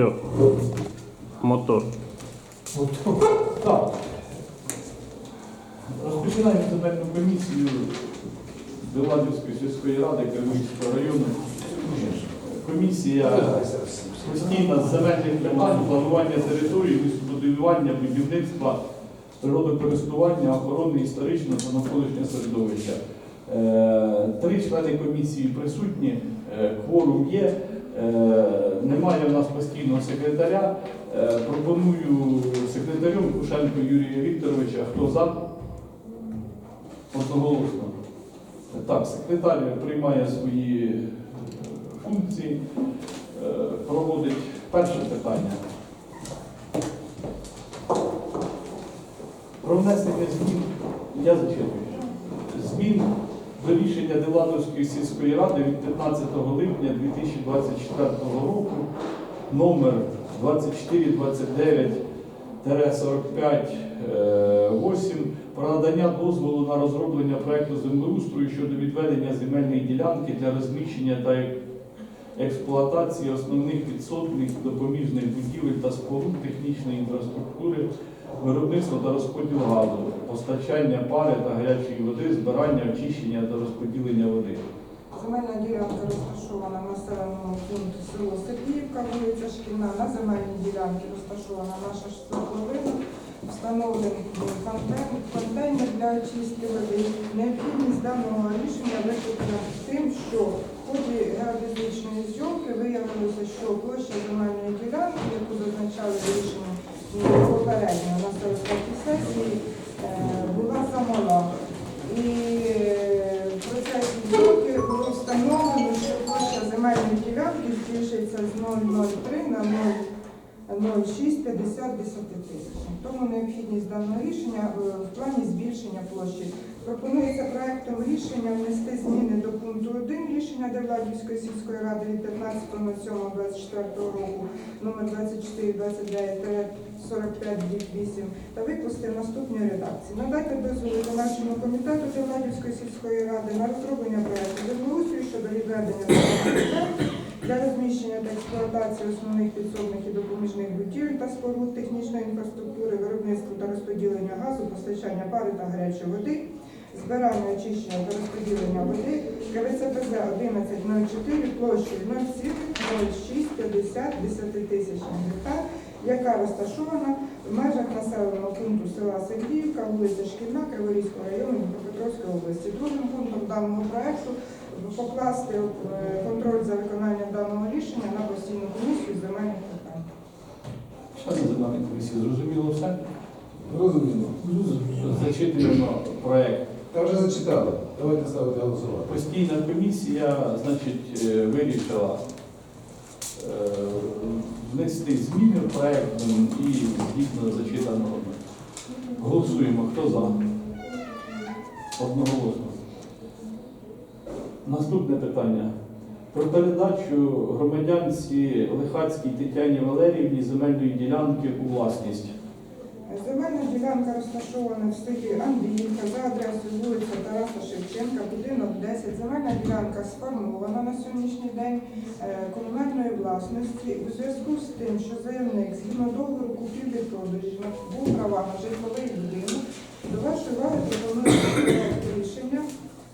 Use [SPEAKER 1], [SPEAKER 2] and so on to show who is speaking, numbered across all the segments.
[SPEAKER 1] Все. Мотор.
[SPEAKER 2] Так. Розпочинаємо земельну комісію Беладівської сільської ради Кремлівського району. Комісія постійна з земельних питань, планування території, містобудування, будівництва, природокористування, охорони історичного та навколишнього середовища. Е, Три члени комісії присутні, е, кворум є. Немає в нас постійного секретаря. Е, Пропоную секретарем Кушенко Юрія Вікторовича. Хто за? Одноголосно. Так, секретар приймає свої е, функції, е, проводить перше питання. Про внесення змін, я зачитую. Змін до рішення Деладовської сільської ради від 15 липня 2024 року номер 2429-45-8 про надання дозволу на розроблення проекту землеустрою щодо відведення земельної ділянки для розміщення та експлуатації основних підсобних допоміжних будівель та споруд технічної інфраструктури, виробництва та розподілу газу, постачання пари та гарячої води, збирання, очищення та розподілення води.
[SPEAKER 3] Земельна ділянка розташована в населеному пункті село Сергіївка, вулиця Шкільна. На земельній ділянці розташована наша свердловина, встановлений контейнер, для очистки води. Необхідність даного рішення викликана тим, що в ході геодезичної зйомки виявилося, що площа земельної ділянки, яку зазначали в рішенні попередньо на 0,0650 тисяч. Тому необхідність даного рішення е, в плані збільшення площі. Пропонується проектом рішення внести зміни до пункту 1 рішення Девладівської сільської ради від 15.07.24 року номер 2429-45-8 та викласти в наступній редакції. Надати дозвіл виконавчому комітету Девладівської сільської ради на розроблення проекту землеустрою щодо відведення для розміщення та експлуатації основних підсобних і допоміжних будівель та споруд технічної інфраструктури, виробництва та розподілення газу, постачання пари та гарячої води, збирання, очищення та розподілення води, КВЦПЗ 1104 площею 0,0650 тисячних гектар, яка розташована в межах населеного пункту села Сергіївка, вулиця Шкільна, Криворізького району Дніпропетровської області. Другим пунктом даного проекту покласти е, контроль за виконанням даного рішення на постійну комісію з земельних питань.
[SPEAKER 2] Члени земельної комісії, зрозуміло все?
[SPEAKER 4] Розуміло.
[SPEAKER 2] Зачитуємо проект.
[SPEAKER 4] Та вже зачитали. Давайте ставити голосувати.
[SPEAKER 2] Постійна комісія, значить, е, вирішила е, внести зміни в проект і згідно зачитаного. Голосуємо. Хто за? Одноголосно. Наступне питання. Про передачу громадянці Лихацькій Тетяні Валеріївні земельної ділянки у власність.
[SPEAKER 3] Земельна ділянка розташована в селі Андріївка за адресою вулиця Тараса Шевченка, будинок 10. Земельна ділянка сформована на сьогоднішній день е, комунальної власності у зв'язку з тим, що заявник згідно договору купівлі-продажі був права на житловий будинок. До вашої уваги пропонується рішення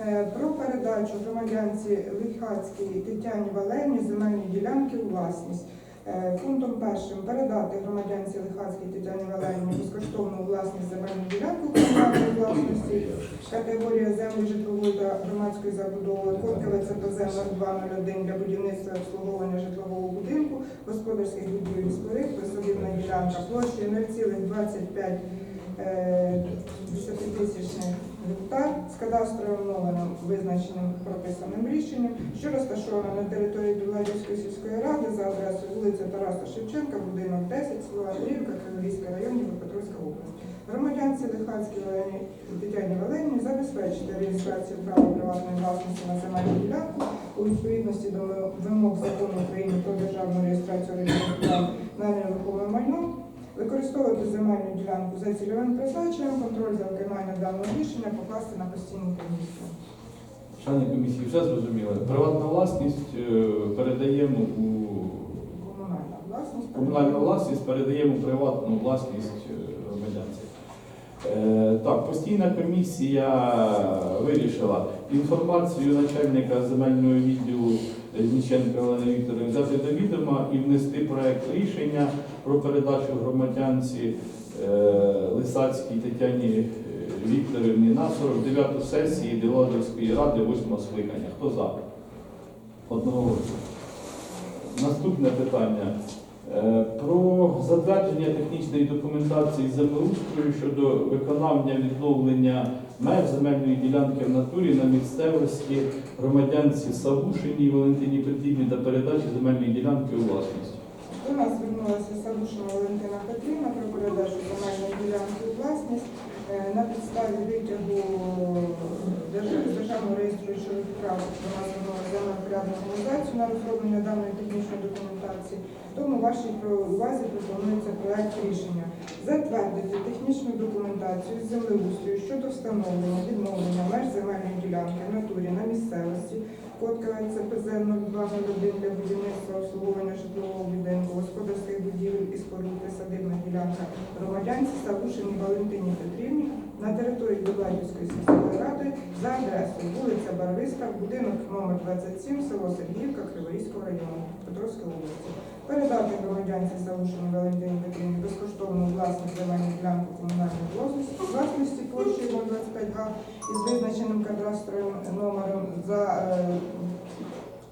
[SPEAKER 3] про передачу громадянці Лихацькій Тетяні Валерівні земельної ділянки у власність. Е, Пунктом першим передати громадянці Лихацькій Тетяні Валерівні безкоштовну власність земельну ділянку комунальної власності, категорія землі житлової та громадської забудови, код КВЦПЗ 0201 для будівництва і обслуговування житлового будинку, господарських будівель і споруд, ділянка. Площею 0,25 е, десятитисячних гектар з кадастровим номером, визначеним прописаним рішенням, що розташована на території Біладівської сільської ради за адресою вулиця Тараса Шевченка, будинок 10, село Андріївка, Кривійський район, Дніпропетровська область. Громадянці Лихацькій Олені Тетяні Валерівні забезпечити реєстрацію права приватної власності на земельну ділянку у відповідності до вимог закону України про державну реєстрацію речових на нерухоме майно, використовувати земельну ділянку за цільовим призначенням, контроль за виконанням даного рішення покласти на постійну комісію.
[SPEAKER 2] Члени комісії все зрозуміли. Приватна власність е, передаємо у
[SPEAKER 3] Комунальна власність.
[SPEAKER 2] Комунальну власність передаємо у приватну власність е. Е, Так, постійна комісія вирішила інформацію начальника земельного відділу Дніченка Олени Вікторівни взяти до відома і внести проект рішення про передачу громадянці е, Лисацькій Тетяні е, Вікторівні на 49-ту сесії Деладовської ради 8 скликання. Хто за? Одного. Наступне питання. Е, Про затвердження технічної документації землеустрою щодо виконання відновлення меж земельної ділянки в натурі на місцевості громадянці Савушиній Валентині Петрівні та передачі земельної ділянки у власність.
[SPEAKER 3] До нас звернулася Савушина Валентина Петрівна про передачу земельної ділянки у власність Е, на підставі витягу Держ- державного реєстру речових прав до нас звернулася землепорядну організацію на розроблення даної технічної документації. Тому вашій увазі пропонується проект рішення. Затвердити технічну документацію з землеустрою щодо встановлення відновлення меж земельної ділянки в натурі на місцевості. Коткова ЦПЗ 0201 для будівництва обслуговування житлового будинку, господарських будівель і споруд присадибна ділянка громадянці Савушині Валентині Петрівні на території Дубладівської сільської ради за адресою вулиця Барвиста, будинок номер 27, село Сергіївка, Криворізького району Петровської області. Передати громадянці Савушині Валентині Петрівні безкоштовну власність земельну ділянку комунальної власності площею 025 га із визначеним кадастровим номером за е,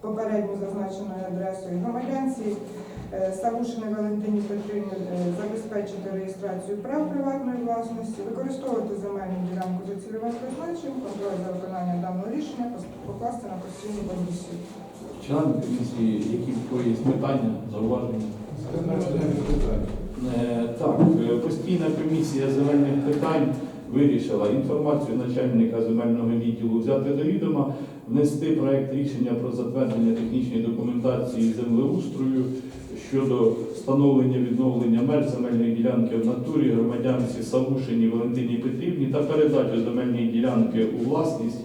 [SPEAKER 3] попередньо зазначеною адресою громадянці Савушини Валентині Петрівні е, забезпечити реєстрацію прав приватної власності, використовувати земельну ділянку за цільовим призначенням, контроль за виконанням даного рішення покласти на постійну комісію.
[SPEAKER 2] Члени комісії, які є питання, зауваження? Е, Так, е, постійна комісія земельних питань вирішила інформацію начальника земельного відділу взяти до відома, внести проект рішення про затвердження технічної документації землеустрою щодо встановлення відновлення меж земельної ділянки в натурі громадянці Савушині Валентині Петрівні та передачу земельної ділянки у власність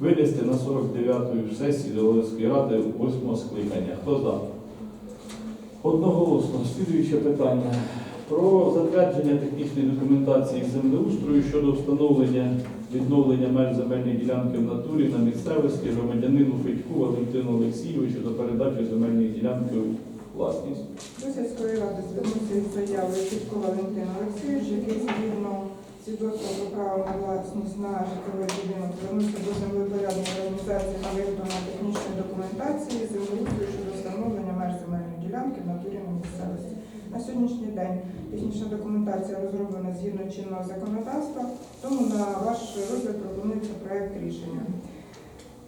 [SPEAKER 2] винести на 49-ю сесії Долинської ради 8 скликання. Хто за? Одноголосно. Слідуюче питання. Про затвердження технічної документації землеустрою щодо встановлення відновлення меж земельної ділянки в натурі на місцевості громадянину Федьку Валентину Олексійовичу за передачу земельної ділянки власність.
[SPEAKER 3] До сільської ради звернувся із заявою Фідко Валентин Олексійович, який згідно свідоцтва про право на власність на житловий будинок звернувся до землепорядної організації на технічної документації землеустрою щодо встановлення меж земельної ділянки в натурі на місцевості. На сьогоднішній день технічна документація розроблена згідно чинного законодавства, тому на ваш розгляд пропонується проект рішення.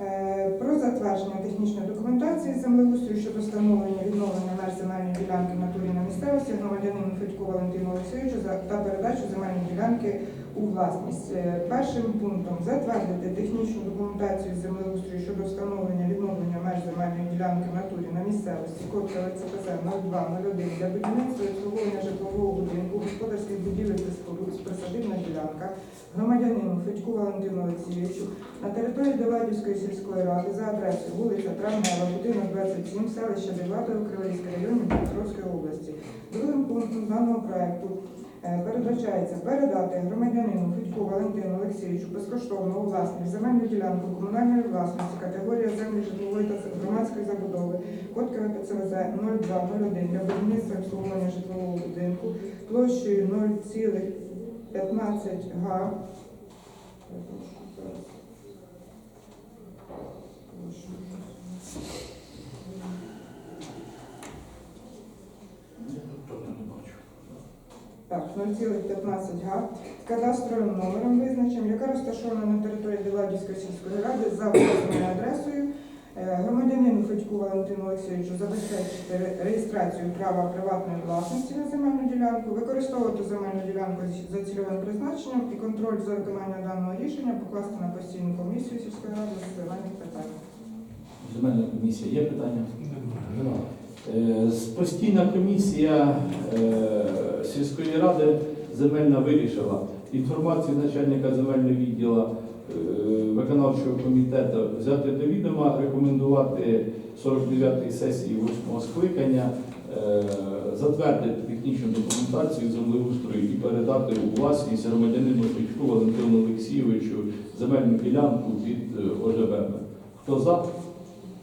[SPEAKER 3] Е, Про затвердження технічної документації землеустрою щодо встановлення відновлення меж земельної ділянки в натурі на місцевості громадянину Федько Валентину Олексійовичу та передачу земельної ділянки у власність. Е, Першим пунктом затвердити технічну документацію землеустрою щодо встановлення відновлення меж земельної ділянки в натурі на місцевості код КВЦПЗ 0201 для будівництва і обслуговування житлового будинку, господарських будівель та споруд, присадибна ділянка громадянину Федьку Валентину Олексійовичу на території Деладівської сільської ради за адресою вулиця Травнева, будинок 27, селище Девладове, Криворізький район Дніпропетровської області. Другим пунктом даного проекту передбачається передати громадянину Федьку Валентину Олексійовичу безкоштовно у власність земельну ділянку комунальної власності, категорія землі житлової та громадської забудови, код КВПЦВЗ 0201 для будівництва обслуговування житлового будинку площею 0,15 га. Так, 0,15 га з кадастровим номером визначенням, яка розташована на території Біладівської сільської ради за вказаною адресою. Е, Громадянину Федьку Валентину Олексійовичу забезпечити реєстрацію права приватної власності на земельну ділянку, використовувати земельну ділянку за цільовим призначенням і контроль за виконанням даного рішення покласти на постійну комісію сільської ради з земельних питань.
[SPEAKER 2] Земельна комісія. Є питання?
[SPEAKER 4] Нема.
[SPEAKER 2] Е, Постійна комісія е, сільської ради земельна вирішила інформацію начальника земельного відділу е, виконавчого комітету взяти до відома, рекомендувати 49-ї сесії 8 скликання е, затвердити технічну документацію землеустрою і передати у власність громадянину Федьку Валентину Олексійовичу земельну ділянку під е, ОЖВ. Хто за?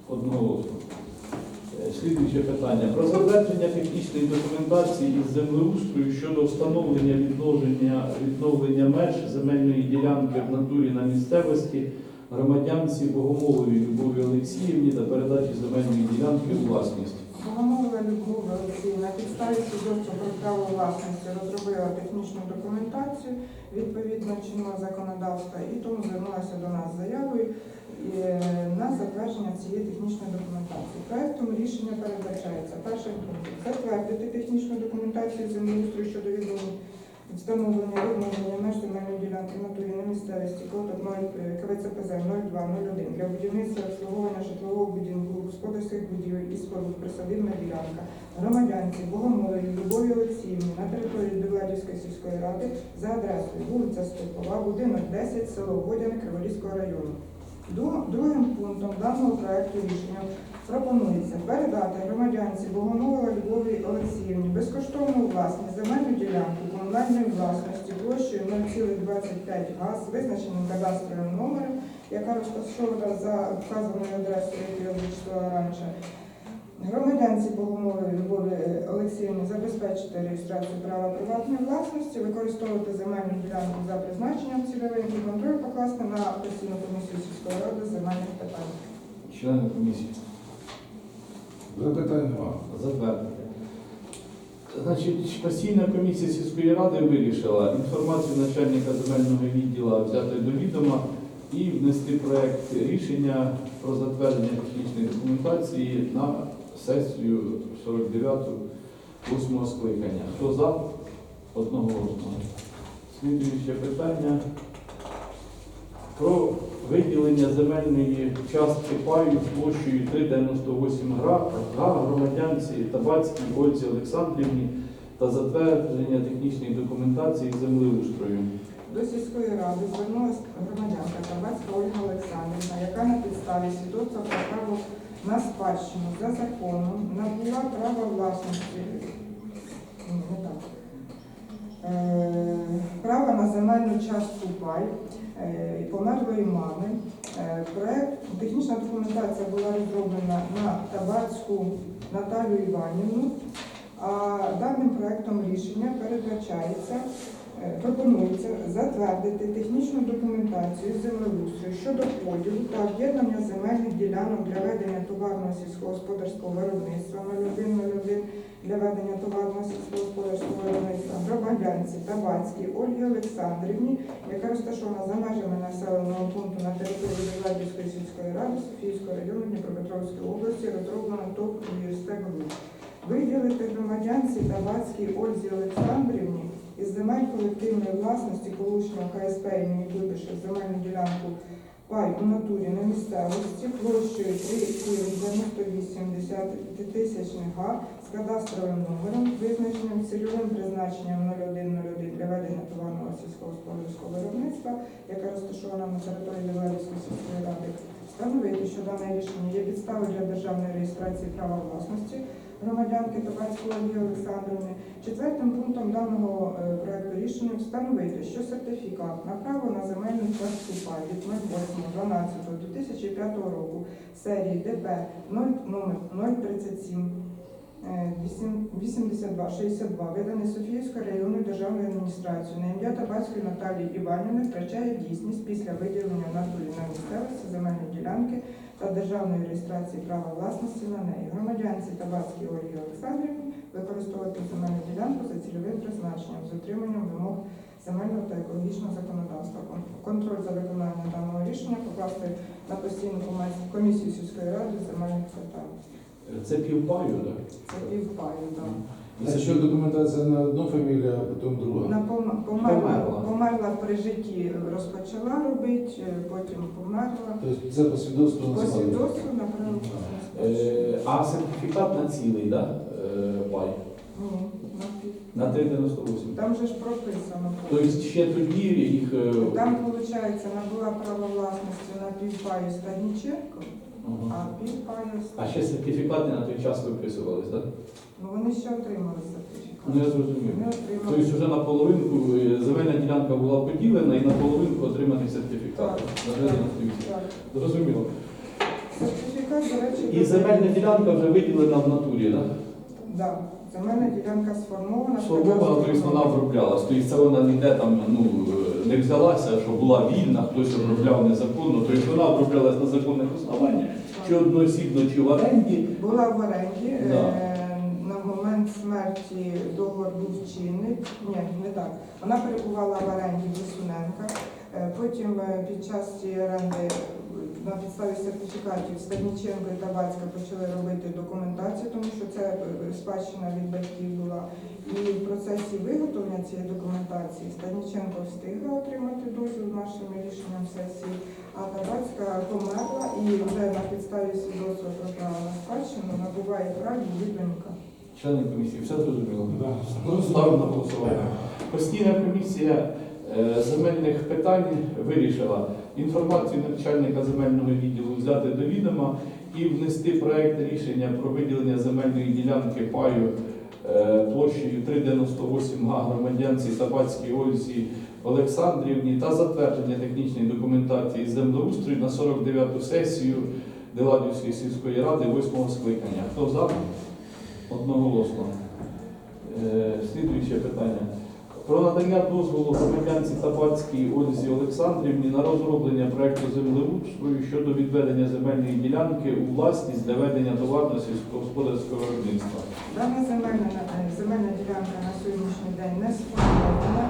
[SPEAKER 2] Одноголосно. Слідуюче питання. Про затвердження технічної документації із землеустрою щодо встановлення відновлення, відновлення меж земельної ділянки в натурі на місцевості громадянці Богомоловій Любові Олексіївні та передачі земельної ділянки у власність.
[SPEAKER 3] Богомолова Любов Олексіївна на підставі свідоцтва про право власності розробила технічну документацію відповідно чинного законодавства і тому звернулася до нас заявою на затвердження цієї технічної документації. Проектом рішення передбачається першим пунктом затвердити технічну документацію землеустрою щодо відновлення встановлення відновлення меж земельної ділянки натурі на місцевості код 0 КВЦПЗ 0201 для будівництва обслуговування житлового будинку, господарських будівель і споруд присадибна ділянка громадянці Богомолові Любові Олексіївні на території Довладівської сільської ради за адресою вулиця Степова, будинок 10, село Водяне Криворізького району. Друг- Другим пунктом даного проекту рішення пропонується передати громадянці Богомолова Любові Олексіївні безкоштовну власність земельну ділянку комунальної власності площею 0,25 газ, визначеним кадастровим номером, яка розташована за вказаною адресою, яку я зачитала раніше. Громадянці Богомолової Любові Олексіївні забезпечити реєстрацію права приватної власності, використовувати земельну ділянку за призначенням цільовим і контроль покласти на постійну комісію сільської ради земельних питань.
[SPEAKER 2] Члени комісії.
[SPEAKER 4] Запитань нема.
[SPEAKER 2] Затвердити. Значить, постійна комісія сільської ради вирішила інформацію начальника земельного відділу взяти до відома і внести проект рішення про затвердження технічної документації на сесію 49-го 8 скликання. Хто за? Одноголосно. Слідуюче питання про виділення земельної частки паю площею 3,98 гра га громадянці Табацькій Ользі Олександрівні та затвердження технічної документації землеустрою.
[SPEAKER 3] До сільської ради звернулася громадянка Табацька Ольга Олександрівна, яка на підставі свідоцтва про право на спадщину за законом набула право власності. Не так. Е, Право на земельну частку пай е, померлої мами. Е, Проект, технічна документація була розроблена на Табацьку Наталію Іванівну, а даним проектом рішення передбачається Пропонується затвердити технічну документацію землеустрою щодо поділу та об'єднання земельних ділянок для ведення товарного сільськогосподарського виробництва 0101 для ведення товарного сільськогосподарського виробництва громадянці Табацькій Ольгі Олександрівні, яка розташована за межами населеного пункту на території Довладівської сільської ради Софійського району Дніпропетровської області, розроблено ТОП «Юрстек Груп». Виділити громадянці Табацькій Ользі Олександрівні із земель колективної власності колишнього КСП імені Дубіша земельну ділянку пай у натурі на місцевості площею 3,98 тисячних га з кадастровим номером, визначеним цільовим призначенням 0101 для ведення товарного сільськогосподарського виробництва, яка розташована на території Левелівської сільської ради, встановити, що дане рішення є підставою для державної реєстрації права власності громадянки Табацької Ольги Олександрівни. Четвертим пунктом даного е, проекту рішення встановити, що сертифікат на право на земельну частку пай від 08.12.2005 року серії ДП 0, номер 037 е, 8262 виданий Софіївською районною державною адміністрацією на ім'я Табацької Наталії Іванівни втрачає дійсність після виділення натурі на місцевості земельної ділянки та державної реєстрації права власності на неї. Громадянці Табацькій Ольгі Олександрівні використовувати земельну ділянку за цільовим призначенням з дотриманням вимог земельного та екологічного законодавства. Контроль за виконанням даного рішення покласти на постійну комісію сільської ради земельних питань.
[SPEAKER 2] Це півпаю, так?
[SPEAKER 3] Це півпаю, так.
[SPEAKER 4] А що документація на одну фамілію, а потім друга?
[SPEAKER 3] На пом- померла,
[SPEAKER 2] Померла.
[SPEAKER 3] померла при житті, розпочала робити, потім померла.
[SPEAKER 4] Тобто це по свідоцтву
[SPEAKER 3] По
[SPEAKER 4] на
[SPEAKER 3] свідоцтву на.
[SPEAKER 2] Е, а сертифікат на цілий, так? Е, пай.
[SPEAKER 3] Ні, на.
[SPEAKER 2] На 3,98.
[SPEAKER 3] Там же ж прописано.
[SPEAKER 2] Тобто ще тоді їх. е,
[SPEAKER 3] Там, виходить, набула право власності на півпаю Стадніченко,
[SPEAKER 2] ага.
[SPEAKER 3] а півпаю
[SPEAKER 2] А ще сертифікати на той час виписувались, так?
[SPEAKER 3] Ну вони ще отримали сертифікат.
[SPEAKER 2] Ну я зрозумів. Тобто вже на половинку е, земельна ділянка була поділена і на половинку отриманий сертифікат.
[SPEAKER 3] Так.
[SPEAKER 2] Заведення стоїть.
[SPEAKER 3] Так.
[SPEAKER 2] Зрозуміло.
[SPEAKER 3] Сертифікат, до речі,
[SPEAKER 2] І земельна ділянка вже виділена в натурі, так?
[SPEAKER 3] Да. Земельна ділянка сформована.
[SPEAKER 2] Сформована, тобто вона оброблялась. Тобто це вона ніде там ну, не взялася, що була вільна, хтось обробляв незаконно. Тобто вона оброблялась на законних основаннях, чи одноосібно, чи в оренді.
[SPEAKER 3] Була в оренді.
[SPEAKER 2] Да.
[SPEAKER 3] Е, На момент смерті договор був чинний. Ні, не так. Вона перебувала в оренді Лисуненка. Е, Потім е, під час цієї оренди на підставі сертифікатів Станіченко і Табацька почали робити документацію, тому що це е, спадщина від батьків була. І в процесі виготовлення цієї документації Станіченко встигла отримати дозвіл нашим рішенням сесії, а Табацька померла і вже на підставі свідоцтва про право на спадщину набуває прав її донька.
[SPEAKER 2] Члени комісії, все зрозуміло.
[SPEAKER 4] Да.
[SPEAKER 2] Ставимо на голосування. Постійна комісія е, земельних питань вирішила інформацію начальника земельного відділу взяти до відома і внести проект рішення про виділення земельної ділянки паю е, площею 398 га громадянці Табацькій Ользі Олександрівні та затвердження технічної документації землеустрою на 49-ту сесію Деладівської сільської ради 8 скликання. Хто за? Одноголосно. Е, Слідуюче питання. Про надання дозволу громадянці Табацькій Ользі Олександрівні на розроблення проекту землеустрою щодо відведення земельної ділянки у власність для ведення товарно сільськогосподарського виробництва.
[SPEAKER 3] Дана земельна, е, земельна ділянка на сьогоднішній день не сформована.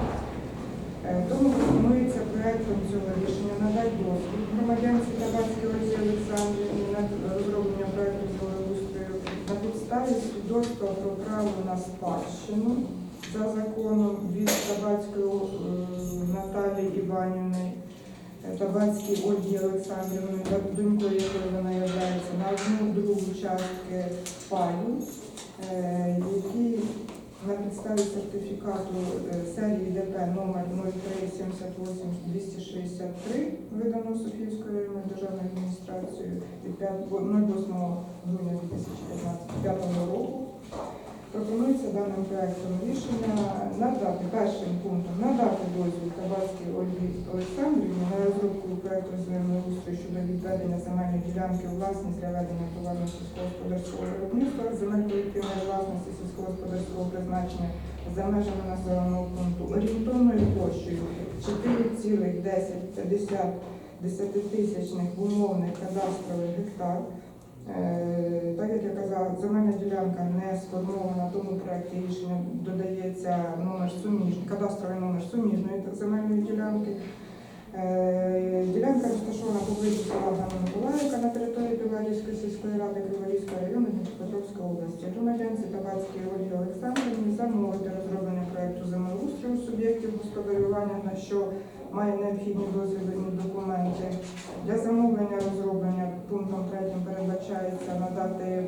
[SPEAKER 3] Е, Тому пропонується проектом цього рішення надати доступ громадянці Табацькій Ользі Олександрівні на розроблення на підставі свідоцтва про право на спадщину за законом від Табацької е, Наталії Іванівни, табацької Табацькій Ольгі Олександрівни, донькою якої вона є на одну другу частки паю, е, які на підставі сертифікату е, серії ДП номер 0378263, видано Софійською районною державною адміністрацією від 5 08 грудня 2015 року. Пропонується даним проектом рішення надати першим пунктом надати дозвіл Табацькій Ольгі Олександрівні на розробку проекту землеустрою щодо відведення земельної ділянки у власність для ведення товарно сільськогосподарського виробництва земель колективної власності сільськогосподарського призначення за межами населеного пункту орієнтовною площею 4,1050 десятитисячних умовних кадастрових гектар. Е, Так як я казала, земельна ділянка не сформована, тому проєкті рішення додається номер суміжний, кадастровий номер суміжної земельної ділянки. Е, Ділянка розташована поблизу села Миколаївка на території Білорізької сільської ради Криворізького району Дніпропетровської області. Громадянці Табацької Ольги Олександрівні замовити розроблення проєкту землеустрою суб'єктів господарювання, на що має необхідні дозвільні документи. Для замовлення розроблення пунктом 3 передбачається надати е,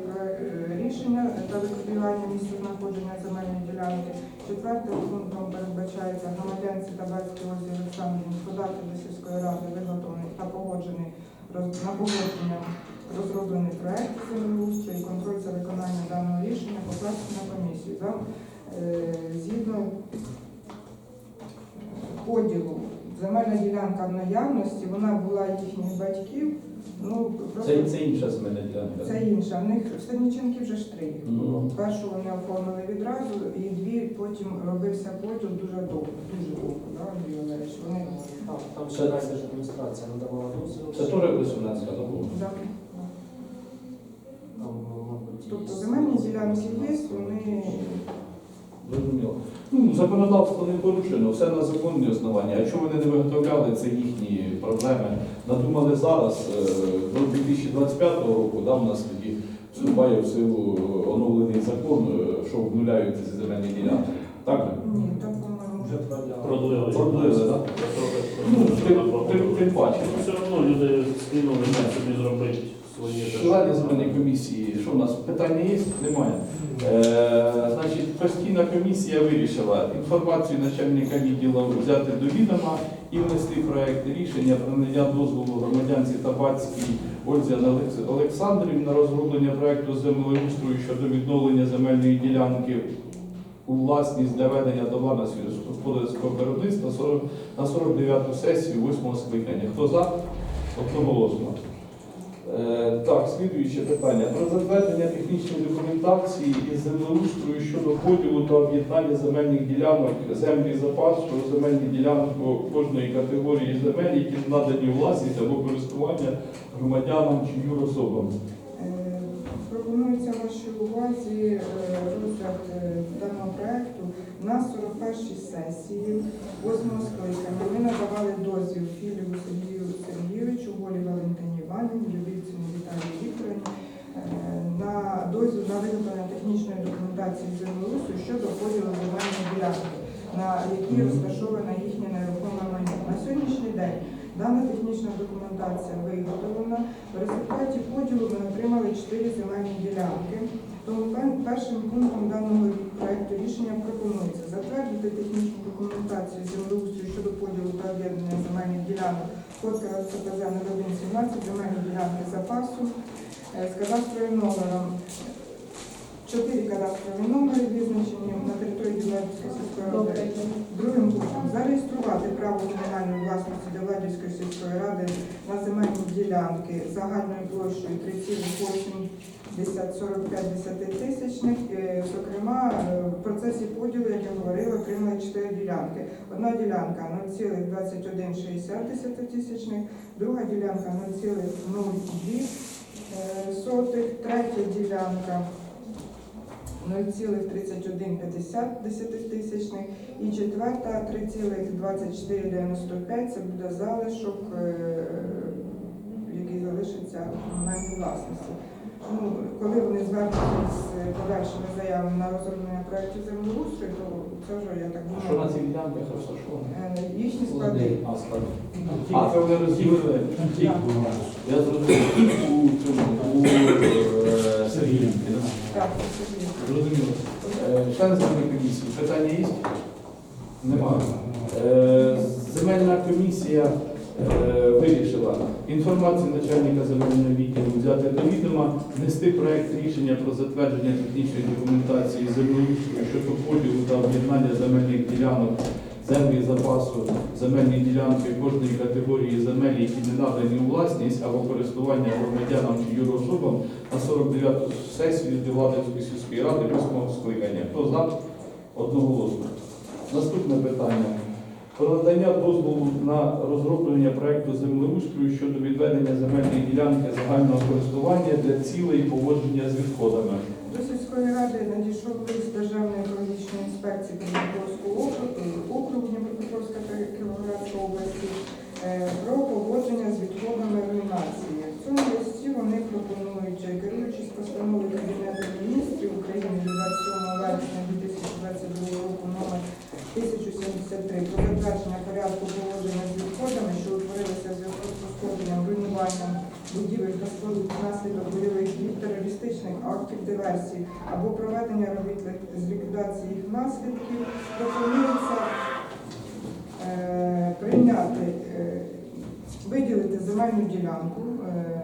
[SPEAKER 3] рішення та викопіювання місця знаходження земельної ділянки. Четвертим пунктом передбачається громадянці Табацької Ользі Олександрівні подати до сільської ради виготовлений та погоджений на погодження розроблений проект землеустрою і контроль за виконанням даного рішення покласти на комісію. Е, згідно е, поділу земельна ділянка в наявності, вона була їхніх батьків. Ну, просто
[SPEAKER 2] Це, це інша земельна ділянка.
[SPEAKER 3] це інша. В них в вже ж три.
[SPEAKER 2] Ну.
[SPEAKER 3] Першу вони оформили відразу, і дві потім робився поділ дуже довго, дуже довго, да, Андрій Валерійович? Вони
[SPEAKER 5] Там, там
[SPEAKER 2] Це-
[SPEAKER 5] ще адміністрація надавала дозвіл.
[SPEAKER 2] Це теж Лисуненська забула.
[SPEAKER 3] да, да.
[SPEAKER 5] Там, мабуть,
[SPEAKER 3] Тобто земельні ділянки є, вони
[SPEAKER 2] Зрозуміло. Ну, законодавство не порушено, все на законні основанні. А чому вони не виготовляли, це їхні проблеми. Надумали зараз, е, до 2025 року, да, в нас тоді вступає в силу оновлений закон, е, що обнуляються ці земельні ділянки. Так? же?
[SPEAKER 3] ні, так по-моєму
[SPEAKER 5] Вже.
[SPEAKER 1] Продлили.
[SPEAKER 2] Продлили, так? Ну, паче.
[SPEAKER 1] Ну, Все одно люди скинули, не собі зробити
[SPEAKER 5] свої
[SPEAKER 2] Члени земельної комісії, що в нас питання є? Немає. Е, значить, постійна комісія вирішила інформацію начальника відділу взяти до відома і внести проект рішення про надання дозволу громадянці Табацькій Ользі Олекс- Олександрівні на розроблення проекту землеустрою щодо відновлення земельної ділянки у власність для ведення до влади сільськогосподарського виробництва на 49-ту сесію 8 скликання. Хто за? Одноголосно. Е, Так, слідуюче питання. Про затвердження технічної документації із землеустрою щодо поділу та об'єднання земельних ділянок землі запасу, земельні ділянки кожної категорії земель, які надані власність або користування громадянам чи юрособам.
[SPEAKER 3] Е, Пропонується вашій увазі е, розгляд даного проекту на 41-й сесії 8 скликання. Ми надавали дозвіл Філіву Сергію Сергійовичу, Волі Валентині Іванівні, Любівцину Вікторовні е, на дозвіл на виготовлення технічної документації землеустрою щодо поділу земельної ділянки, на якій розташована їхня нерухома майно. На сьогоднішній день Дана технічна документація виготовлена. В результаті поділу ми отримали чотири земельні ділянки. Тому першим пунктом даного проекту рішення пропонується затвердити технічну документацію землеустрою щодо поділу та об'єднання земельних ділянок Фотка ЦПЗ 0117 земельні ділянки запасу е, з кадастровим номером. Чотири кадастрові номери визначені на території Білорусської сільської ради. Другим пунктом зареєструвати право комунальної власності Владівської сільської ради на земельні ділянки загальною площею 3,845 тисячних. Е, Зокрема, е, в процесі поділу, як я говорила, отримали 4 ділянки. Одна ділянка 0,2160 тисячних, друга ділянка 0,02 е, сотих, третя ділянка 0,3150 десятитисячних і четверта 3,2495 це буде залишок, е, який залишиться в комунальній власності. Ну, коли вони звернуться з подальшими заявами на розроблення проєктів землеустрою, то це вже я так думаю.
[SPEAKER 2] Що на цих ділянках розташовано?
[SPEAKER 3] е, Їхні склади.
[SPEAKER 2] А, склади. А це вони розділили. Я зрозумів. У цьому у е,
[SPEAKER 3] Так.
[SPEAKER 2] Зрозуміло. Е, Члени земельної комісії, питання є? Немає. Е, Земельна комісія е, вирішила інформацію начальника земельного відділу взяти до відома, внести проект рішення про затвердження технічної документації землеустрою щодо поділу та об'єднання земельних ділянок землі запасу земельні ділянки кожної категорії земель, які не надані у власність або користування громадянам чи юрособам на 49-ту сесію Дівладинської сільської ради 8 скликання. Хто за? Одноголосно. Наступне питання. Про надання дозволу на розроблення проекту землеустрою щодо відведення земельної ділянки загального користування для цілей поводження з відходами.
[SPEAKER 3] До сільської ради надійшов лист Державної екологічної інспекції Дніпропетровського округу, округу Дніпропетровська та Кіровоградської області е, про поводження з відходами руйнації. В цьому вони пропонують, е, керуючись постановою Кабінету міністрів України 27 вересня 2022 року номер 1073 про затвердження порядку поводження з відходами, що утворилися в зв'язку з пошкодженням руйнуванням будівель та споруд внаслідок бойових дій, терористичних актів диверсій або проведення робіт з ліквідації їх наслідків, пропонується е, прийняти, е, виділити земельну ділянку е,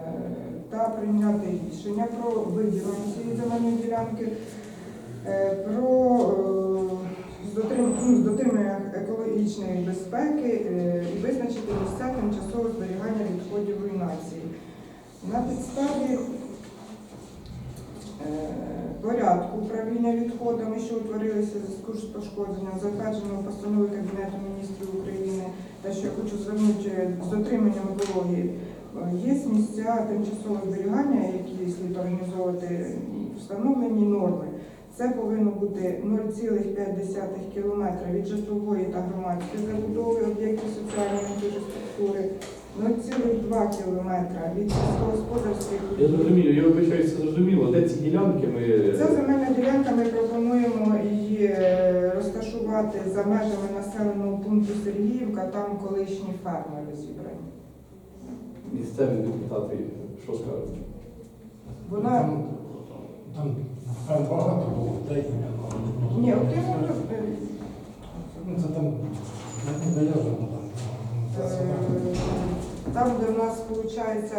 [SPEAKER 3] та прийняти рішення про виділення цієї земельної ділянки, е, про е, з з дотриманням екологічної безпеки е, і визначити місця тимчасового зберігання відходів руйнації. На підставі порядку управління відходами, що утворилися в зв'язку з пошкодженням, затвердженого постановою Кабінету міністрів України, та що я хочу звернути з дотриманням екології, є місця тимчасового зберігання, які слід організовувати встановлені норми. Це повинно бути 0,5 км від житлової та громадської забудови об'єктів соціальної інфраструктури, 0,2 км від сільськогосподарських
[SPEAKER 2] Я зрозумію, я вибачаю, це зрозуміло. Де ці ділянки ми.
[SPEAKER 3] Ця земельна ділянка ми пропонуємо її е, розташувати за межами населеного пункту Сергіївка, там колишні фермери зібрані.
[SPEAKER 2] Місцеві депутати що скажуть?
[SPEAKER 3] Вона
[SPEAKER 4] Там, там, там багато було, дай
[SPEAKER 3] ні, отримано. е,
[SPEAKER 4] Ну, це там не. Та
[SPEAKER 3] Е. Там, де в нас виходить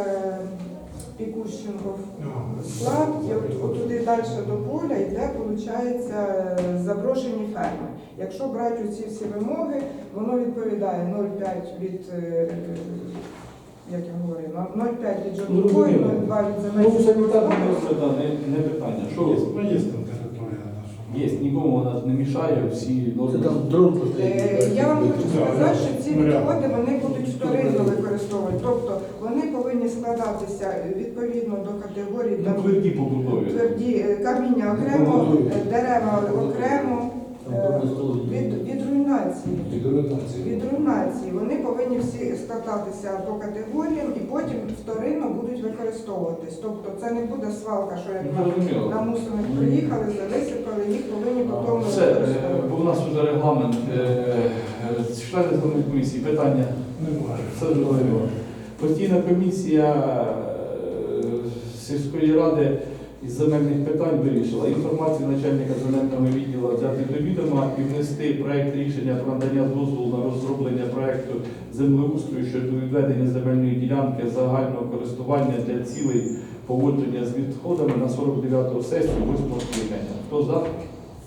[SPEAKER 3] Пікущенков
[SPEAKER 4] Ну,
[SPEAKER 3] склад, і от, от туди далі до поля йде, виходить, заброшені ферми. Якщо брати ці всі вимоги, воно відповідає 0,5 від, е, як я говорю, 0,5 від жодової,
[SPEAKER 2] Зрозуміло.
[SPEAKER 3] 0,2 від
[SPEAKER 2] Ну,
[SPEAKER 3] земель.
[SPEAKER 2] санітарне не, не, не питання. Що
[SPEAKER 4] Є, ну, є там територія наша.
[SPEAKER 2] є, нікому вона не мішає, всі
[SPEAKER 6] Це там дрон
[SPEAKER 3] Е. Я вам хочу сказати, що ці
[SPEAKER 4] Ну,
[SPEAKER 3] відходи вони будуть вторинно використовувати. Тобто вони повинні складатися відповідно до категорії
[SPEAKER 2] Ну,
[SPEAKER 3] там,
[SPEAKER 2] тверді побутові.
[SPEAKER 3] тверді е, каміння окремо, е, дерева окремо е. Від, від руйнації.
[SPEAKER 4] Від руйнації.
[SPEAKER 3] Від руйнації вони повинні всі складатися по категоріям і потім вторинно будуть використовуватись. Тобто це не буде свалка, що як на,
[SPEAKER 2] Зрозуміло.
[SPEAKER 3] на мусорних приїхали, висипали, їх повинні потім
[SPEAKER 2] Все, е,
[SPEAKER 3] використовувати.
[SPEAKER 2] бо у нас вже регламент. е, е, Члени земельної комісії, питання
[SPEAKER 4] Немає.
[SPEAKER 2] Це зрозуміло. Постійна комісія е, сільської ради із земельних питань вирішила інформацію начальника земельного відділу взяти до відома і внести проект рішення про надання дозволу на розроблення проекту землеустрою щодо відведення земельної ділянки загального користування для цілей поводження з відходами на 49-ту сесію 8 скликання. Хто за?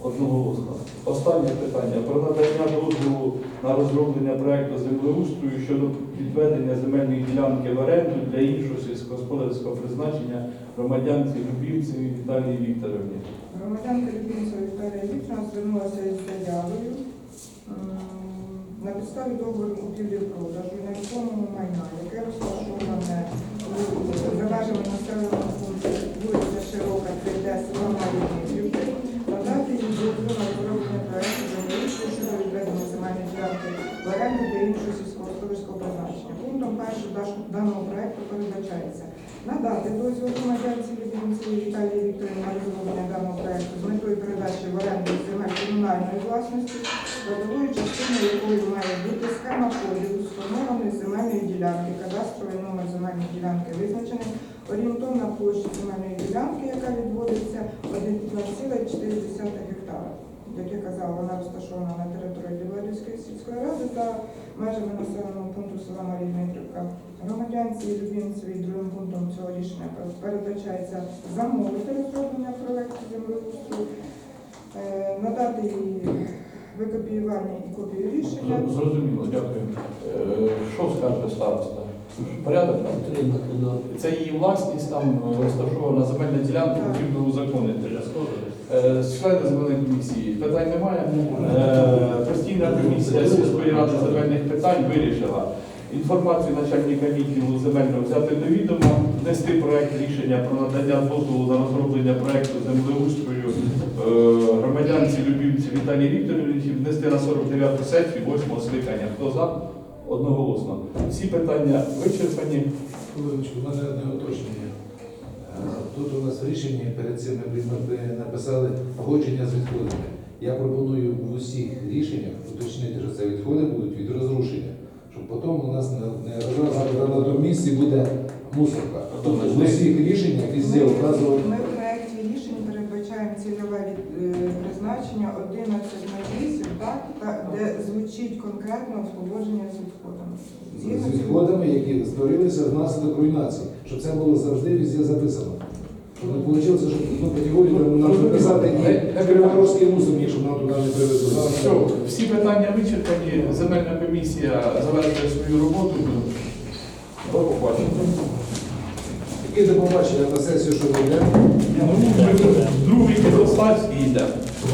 [SPEAKER 2] Одноголосно. Останнє питання про надання дозволу на розроблення проекту землеустрою щодо відведення земельної ділянки в оренду для іншого сільськогосподарського призначення громадянці Любівцеві Віталії Вікторовні.
[SPEAKER 3] Громадянка Любінцева Вікторія Вікторовна звернулася із заявою на підставі договору купівлі-продажу нерухомого майна, яке розташоване за межами населеного пункту вулиця Широка, 3D, села Маріївки, Пунктом першим даного проекту передбачається надати дозвіл громадянці Любінцеві Віталії Вікторівні на розроблення даного проекту з метою передачі в оренду земель комунальної власності, складовою частиною якої має бути схема поділу сформованої земельної ділянки, кадастровий номер земельної ділянки визначений, орієнтовна площа земельної ділянки, яка відводиться 1,4 гектара. Як я казала, вона розташована на території Білорівської сільської ради за межами населеного пункту села Марійника. Громадянці Любінцеві другим пунктом цього рішення передбачається замовити розроблення проекту землеустрою, е, надати їй викопіювання і копію рішення.
[SPEAKER 2] Зрозуміло, дякую. Е, Що скаже староста? Порядок там? Це її власність, там розташована земельна ділянка, потрібно узаконити. Е, Члени земельної комісії, питань немає. Е, Постійна комісія сільської ради земельних питань вирішила інформацію начальника відділу земельного взяти до відома, внести проект рішення про надання дозволу на розроблення проекту землеустрою е, громадянці Любівці Віталії Вікторовичі, внести на 49-ту сесію 8 скликання. Хто за? Одноголосно. Всі питання вичерпані.
[SPEAKER 4] Хвилиночку, у мене не уточнення. Тут у нас в рішенні перед цим ми написали погодження з відходами. Я пропоную в усіх рішеннях уточнити, що це відходи будуть від розрушення, щоб потім у нас не, на одному місці буде мусорка. Тобто в усіх рішеннях везде вказувати.
[SPEAKER 3] Ми в проєкті рішень передбачаємо цільове від- е, призначення 11 на 8, так, де звучить конкретно поводження з відходами.
[SPEAKER 4] З відходами, які створилися внаслідок руйнації, щоб це було завжди везде записано. Щоб не вийшло, щоб одну категорію нам записати і криворозький мусор, щоб нам туди не привезли.
[SPEAKER 2] Все, всі питання вичерпані. Земельна комісія завершує свою роботу. До побачення.
[SPEAKER 4] Які до побачення на сесію, що вийде.
[SPEAKER 2] Ну, Другий Козацький йде.